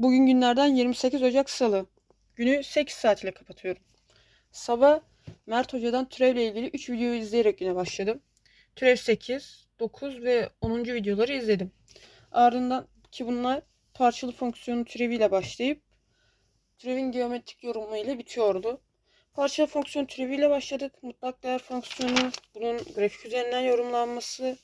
Bugün günlerden 28 Ocak Salı. Günü 8 saat ile kapatıyorum. Sabah Mert Hoca'dan türevle ilgili 3 videoyu izleyerek güne başladım. Türev 8, 9 ve 10. videoları izledim. Ardından ki bunlar parçalı fonksiyonun türeviyle başlayıp türevin geometrik yorumu ile bitiyordu. Parçalı fonksiyon türeviyle başladık. Mutlak değer fonksiyonu, bunun grafik üzerinden yorumlanması,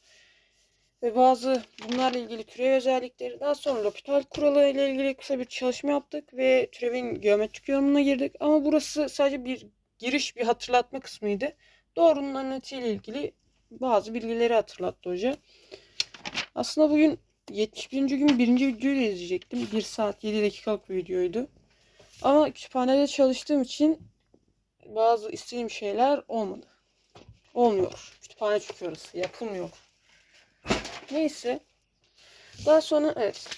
ve bazı bunlarla ilgili türev özellikleri. Daha sonra L'Hopital kuralı ile ilgili kısa bir çalışma yaptık ve türevin geometrik yorumuna girdik. Ama burası sadece bir giriş, bir hatırlatma kısmıydı. Doğrunun analitiği ile ilgili bazı bilgileri hatırlattı hoca. Aslında bugün 71. gün birinci videoyu da izleyecektim. 1 saat 7 dakikalık bir videoydu. Ama kütüphanede çalıştığım için bazı istediğim şeyler olmadı. Olmuyor. Kütüphane çünkü orası. Yapılmıyor. Neyse. Daha sonra evet.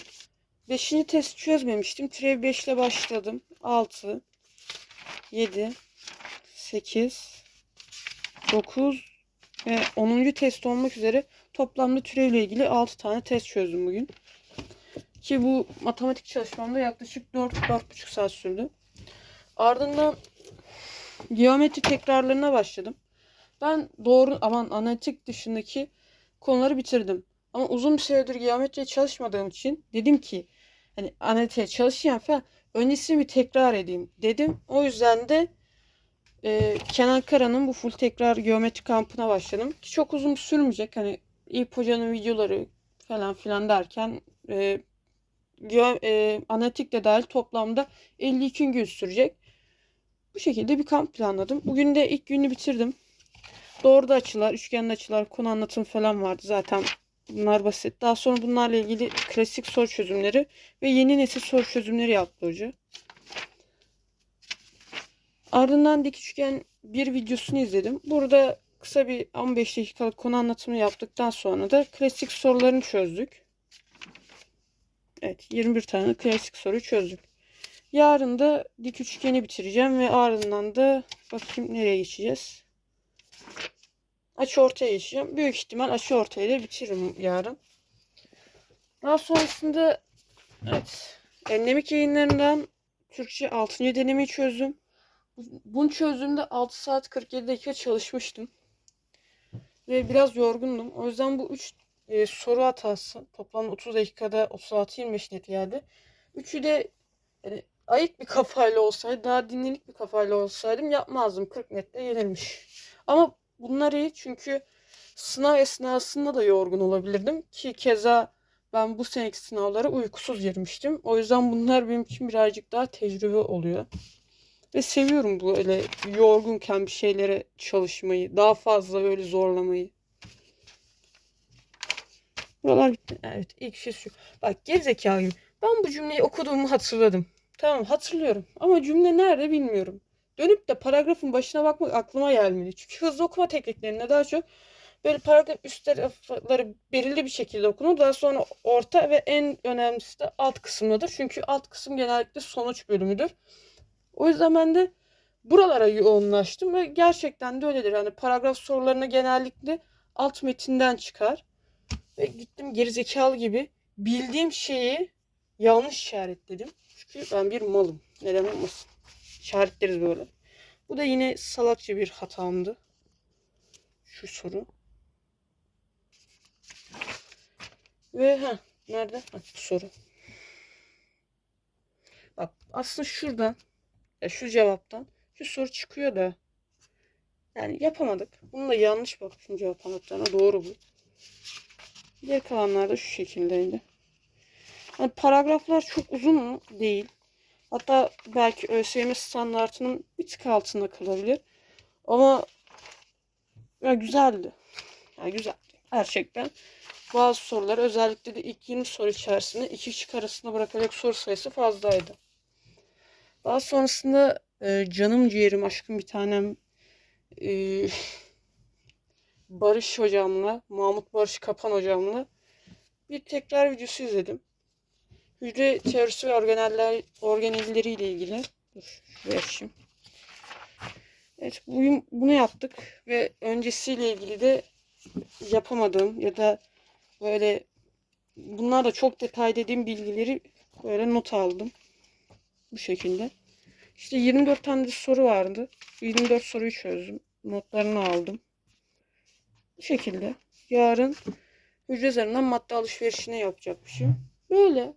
Beşinci test çözmemiştim. Türev 5 ile başladım. 6 7 8 9 ve 10. test olmak üzere toplamda türevle ilgili 6 tane test çözdüm bugün. Ki bu matematik çalışmamda yaklaşık 4-4,5 saat sürdü. Ardından geometri tekrarlarına başladım. Ben doğru aman analitik dışındaki konuları bitirdim. Ama uzun bir süredir geometriye çalışmadığım için dedim ki hani analitiğe çalışayım falan öncesini bir tekrar edeyim dedim. O yüzden de e, Kenan Kara'nın bu full tekrar geometri kampına başladım. Ki çok uzun sürmeyecek. Hani İlk Hoca'nın videoları falan filan derken e, geo, e, analitik de dahil toplamda 52 gün sürecek. Bu şekilde bir kamp planladım. Bugün de ilk günü bitirdim. Doğruda açılar, üçgende açılar, konu anlatım falan vardı. Zaten bunlar basit. Daha sonra bunlarla ilgili klasik soru çözümleri ve yeni nesil soru çözümleri yaptı hoca. Ardından dik üçgen bir videosunu izledim. Burada kısa bir 15 dakikalık konu anlatımı yaptıktan sonra da klasik sorularını çözdük. Evet 21 tane klasik soru çözdük. Yarın da dik üçgeni bitireceğim ve ardından da bakayım nereye geçeceğiz. Açı ortaya geçeceğim. Büyük ihtimal açı ortaya da bitiririm yarın. Daha sonrasında evet endemik yayınlarından Türkçe 6. denemeyi çözdüm. Bunu çözdüğümde 6 saat 47 dakika çalışmıştım. Ve biraz yorgundum. O yüzden bu 3 e, soru hatası toplam 30 dakikada 36-25 net geldi. Üçü de yani, ayık bir kafayla olsaydı, daha dinlenik bir kafayla olsaydım yapmazdım. 40 nette yenilmiş. Ama bunlar iyi çünkü sınav esnasında da yorgun olabilirdim. Ki keza ben bu seneki sınavlara uykusuz girmiştim. O yüzden bunlar benim için birazcık daha tecrübe oluyor. Ve seviyorum bu öyle yorgunken bir şeylere çalışmayı. Daha fazla böyle zorlamayı. Buralar bitti. Evet ilk şey şu. Bak gerizekalıyım. Ben bu cümleyi okuduğumu hatırladım. Tamam hatırlıyorum. Ama cümle nerede bilmiyorum. Dönüp de paragrafın başına bakmak aklıma gelmedi. Çünkü hızlı okuma tekniklerinde daha çok böyle paragraf üst tarafları belirli bir şekilde okunur. Daha sonra orta ve en önemlisi de alt kısımdadır. Çünkü alt kısım genellikle sonuç bölümüdür. O yüzden ben de buralara yoğunlaştım ve gerçekten de öyledir. Yani paragraf sorularına genellikle alt metinden çıkar. Ve gittim gerizekalı gibi bildiğim şeyi yanlış işaretledim. Çünkü ben bir malım. Neden olmasın? İşaretleriz böyle. Bu da yine salakça bir hatamdı. Şu soru. Ve ha nerede? Ha, bu soru. Bak aslında şuradan ya şu cevaptan şu soru çıkıyor da yani yapamadık. Bunu da yanlış bakmışım cevap anahtarına. Doğru bu. Diğer kalanlar da şu şekildeydi. Yani paragraflar çok uzun mu? Değil. Hatta belki ÖSYM standartının bir tık altında kalabilir. Ama ya güzeldi. Yani güzeldi. Gerçekten. Bazı sorular özellikle de ilk 20 soru içerisinde iki şık arasında bırakacak soru sayısı fazlaydı. Daha sonrasında e, canım ciğerim aşkım bir tanem e, Barış hocamla, Mahmut Barış Kapan hocamla bir tekrar videosu izledim. Hücre teorisi ve organeller, organelleri ile ilgili. Dur, şuraya açayım. Evet, bugün bunu yaptık ve öncesiyle ilgili de yapamadığım ya da böyle bunlar da çok detay dediğim bilgileri Böyle not aldım. Bu şekilde. İşte 24 tane de soru vardı. 24 soruyu çözdüm. Notlarını aldım. Bu şekilde. Yarın hücre üzerinden madde alışverişini yapacakmışım. Böyle.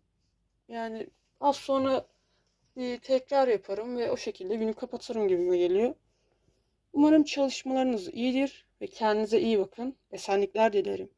Yani az sonra bir tekrar yaparım ve o şekilde günü kapatırım gibime geliyor. Umarım çalışmalarınız iyidir ve kendinize iyi bakın. Esenlikler dilerim.